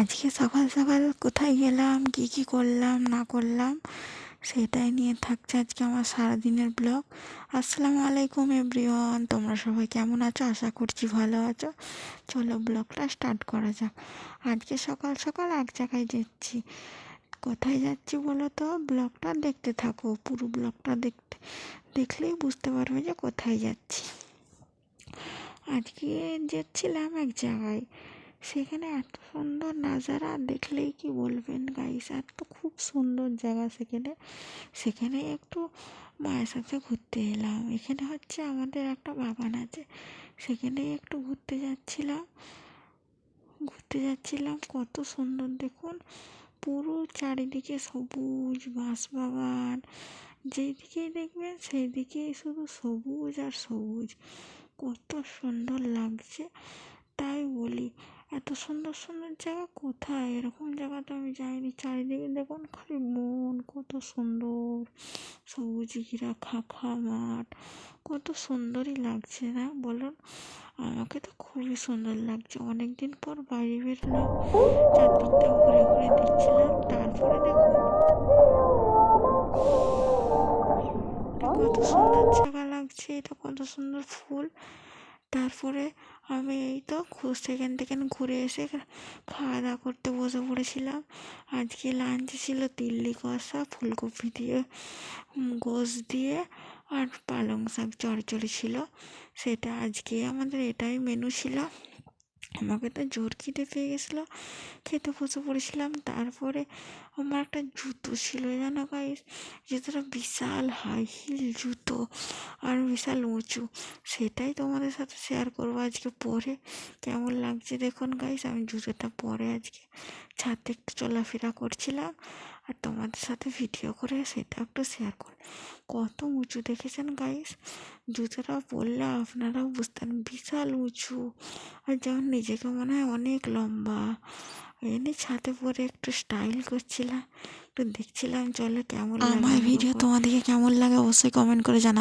আজকে সকাল সকাল কোথায় গেলাম, কী কী করলাম, না করলাম, সেটাই নিয়ে থাকছে আজকে আমার সারাদিনের ব্লগ। আসসালামু আলাইকুম এভরিওয়ান, তোমরা সবাই কেমন আছো? আশা করছি ভালো আছো। চলো ব্লগটা স্টার্ট করা যাক। আজকে সকাল সকাল এক জায়গায় যাচ্ছি। কোথায় যাচ্ছি বলো তো ব্লগটা দেখতে থাকো, পুরো ব্লগটা দেখতে দেখলেই বুঝতে পারবে যে কোথায় যাচ্ছি। আজকে যাচ্ছিলাম এক জায়গায়। সেখানে এত সুন্দর নাজারা, দেখলেই কি বলবেন গাইস এত খুব সুন্দর জায়গা সেখানে। সেখানে একটু মায়ের সাথে ঘুরতে এলাম। এখানে হচ্ছে আমাদের একটা বাগান আছে। সেখানে একটু ঘুরতে যাচ্ছিলাম। ঘুরতে যাচ্ছিলাম, কত সুন্দর দেখুন। পুরো চারিদিকে সবুজ বাঁশ বাগান যেই দিকেই দেখবেন সেই দিকেই শুধু সবুজ আর সবুজ। কত সুন্দর লাগছে। তাই বলি এত সুন্দর সুন্দর জায়গা কোথায়? এরকম জায়গা তো আমি যাইনি। চারিদিকে দেখুন খালি মন, কত সুন্দর। সবুজ ঘিরা খাখা মাঠ। কত সুন্দরই লাগছে না বলুন? আমাকে তো খুবই সুন্দর লাগছে। অনেক দিন পর বাইরে বেরোলাম। চারদিকটা ঘুরে ঘুরে দেখছিলাম তারপরে দেখুন কত সুন্দর জায়গা লাগছে। এটা কত সুন্দর ফুল। তারপরে আমি এই তো সেখান থেকে ঘুরে এসে খাওয়া দাওয়া করতে বসে পড়েছিলাম। আজকে লাঞ্চ ছিল তিল্লি কষা, ফুলকপি দিয়ে গোস দিয়ে আর পালং শাক চড়চড়ি ছিল। সেটা আজকে আমাদের এটাই মেনু ছিল। আমাকে তো জোর খিদে পেয়ে গেছিল, খেতে বসে পড়েছিলাম। তারপরে আমার একটা জুতো ছিল, জানো গাইস জুতোটা বিশাল হাই হিল জুতো আর বিশাল উঁচু। সেটাই তোমাদের সাথে শেয়ার করব আজকে পরে। কেমন লাগছে দেখুন গাইস আমি জুতোটা পরে আজকে ছাদে একটু চলাফেরা করছিলাম। আর তোমাদের সাথে ভিডিও করে সেটা একটু শেয়ার কর। কত উঁচু দেখেছেন গাইস জুতোটা পরলে আপনারাও বুঝতেন। বিশাল উঁচু। আর যেমন নিজেকে মনে হয় অনেক লম্বা এনে ছাদে পরে একটু স্টাইল করছিলাম একটু দেখছিলাম চলে কেমন আমার ভিডিও তোমাদেরকে কেমন লাগে অবশ্যই কমেন্ট করে জানা